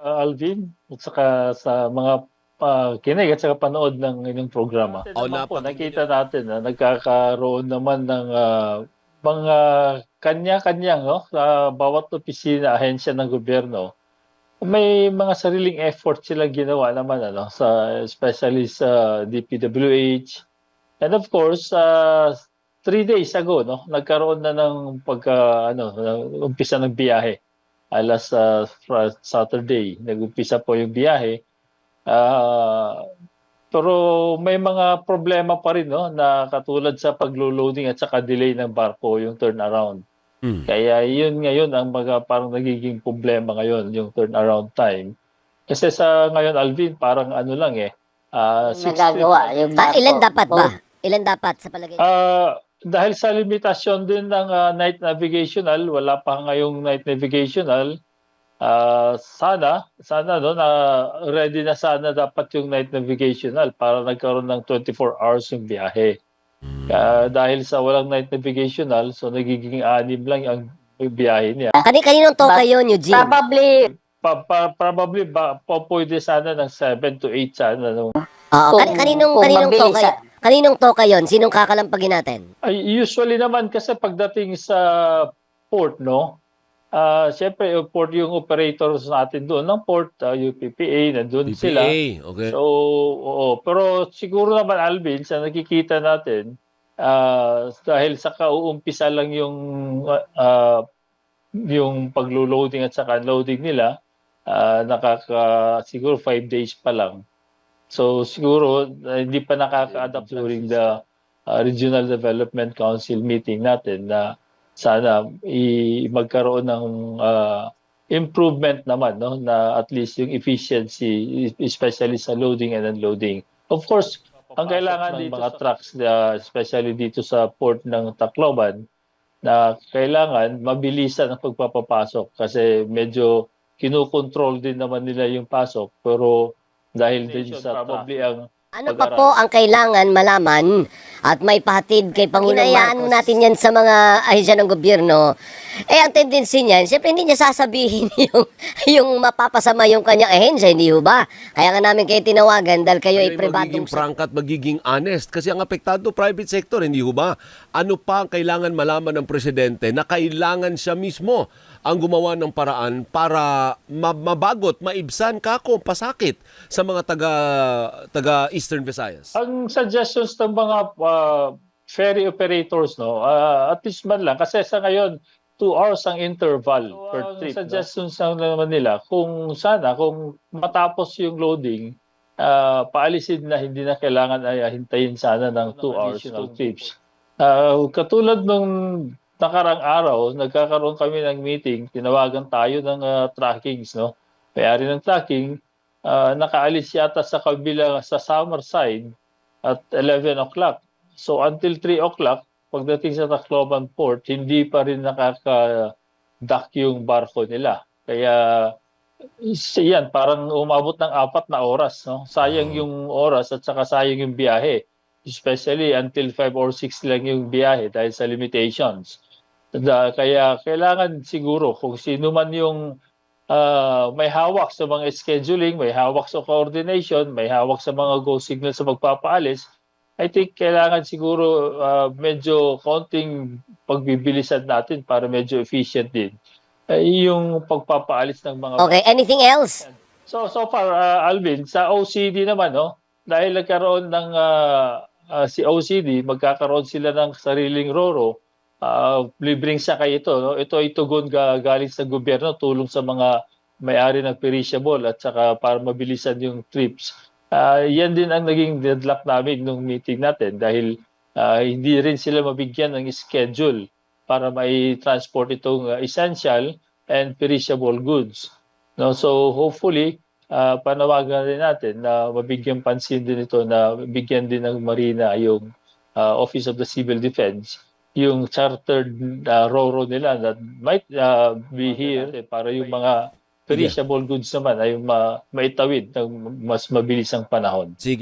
uh, Alvin at saka sa mga uh, kinig at saka panood ng inyong programa. Oh, naman po, nakita natin na nagkakaroon naman ng uh, mga kanya-kanyang no, sa bawat opisina, ahensya ng gobyerno. May mga sariling effort sila ginawa naman ano sa especially sa DPWH. And of course, uh, three days ago no, nagkaroon na ng pagka ano, umpisa ng biyahe alas uh, Saturday, nag-umpisa po yung biyahe. Ah, pero may mga problema pa rin no na katulad sa paglo-loading at saka delay ng barko yung turnaround. Hmm. Kaya yun ngayon ang mga parang nagiging problema ngayon yung turnaround time. Kasi sa ngayon Alvin parang ano lang eh ah, 60 nagagawa yung Ah, ilan barko. dapat ba? Ilan dapat sa palagay? Ah, dahil sa limitasyon din ng ah, night navigational, wala pa ngayong night navigational. ah, sana, sana no na ready na sana dapat yung night navigational para nagkaroon ng 24 hours yung biyahe. Ah, dahil sa walang night navigational, so nagiging anim lang ang biyahe niya. Kani kaninong toka Ba- yun, Eugene? Probably, Pa, pa- probably ba, pa pwede sana ng 7 to 8 sana. No? Oo, Kung- kan- kaninong kaninong mabilis toka? Kaninong toka 'yon? Sinong kakalampagin natin? Ay, usually naman kasi pagdating sa port, no? Ah, syempre yung port yung operators natin doon ng port, uh, UPPA, nandun sila. PPA, okay. So, oo. Pero siguro naman Alvin, sa nakikita natin, ah, dahil sa kauumpisa lang yung ah, yung paglo-loading at saka unloading nila, ah, nakaka siguro five days pa lang. So siguro hindi pa nakaka-adapt during the ah, Regional Development Council meeting natin na sana i magkaroon ng ah, improvement naman no na at least yung efficiency especially sa loading and unloading. Of course, ang kailangan dito mga trucks uh, especially dito sa port ng Tacloban na kailangan mabilisan ang pagpapapasok kasi medyo kinukontrol din naman nila yung pasok pero dahil din sa probably ang Ano pa po ang kailangan malaman at may pahatid kay Pangulong Hinayaan natin yan sa mga ahensya ng gobyerno. Eh, ang tendency niyan, siyempre hindi niya sasabihin yung, yung mapapasama yung kanyang ahensya, hindi ho ba? Kaya nga namin kayo tinawagan dahil kayo ay Kayo'y pribadong... magiging frank at magiging honest. Kasi ang apektado private sector, hindi ho ba? Ano pa ang kailangan malaman ng presidente na kailangan siya mismo ang gumawa ng paraan para ma- mabagot, maibsan, kako, pasakit sa mga taga, taga Eastern Visayas? Ang suggestions ng mga uh, ferry operators, no, uh, at least man lang, kasi sa ngayon, two hours ang interval per trip. suggestions lang naman nila, kung sana, kung matapos yung loading, uh, paalisin na hindi na kailangan ay hintayin sana ng two hours ng trips. Uh, katulad nung nakarang araw, nagkakaroon kami ng meeting, tinawagan tayo ng uh, trackings, no? May-ari ng tracking, uh, nakaalis yata sa kabila sa summer side at 11 o'clock. So until 3 o'clock, pagdating sa Tacloban Port, hindi pa rin nakaka-dock yung barko nila. Kaya yan, parang umabot ng apat na oras. No? Sayang yung oras at saka sayang yung biyahe. Especially until 5 or 6 lang yung biyahe dahil sa limitations. Kaya kailangan siguro kung sino man yung ah, may hawak sa mga scheduling, may hawak sa coordination, may hawak sa mga go signal sa magpapaalis, I think kailangan siguro ah, medyo konting pagbibilisan natin para medyo efficient din. Eh, yung pagpapaalis ng mga Okay, anything else? So so far uh, Alvin sa OCD naman no dahil nagkaroon ng uh, uh, si OCD magkakaroon sila ng sariling roro uh, libreng sakay ito no ito ay tugon ga- galing sa gobyerno tulong sa mga may-ari ng perishable at saka para mabilisan yung trips. Uh, yan din ang naging deadlock namin nung meeting natin dahil uh, hindi rin sila mabigyan ng schedule para may transport itong uh, essential and perishable goods. No, so hopefully ah, panawagan rin natin na mabigyan pansin din ito na bigyan din ng Marina yung ah, Office of the Civil Defense yung chartered ah, RORO nila that might ah, be here eh, para yung mga perishable goods naman ay ma maitawid ng mas mabilis ang panahon. Sige.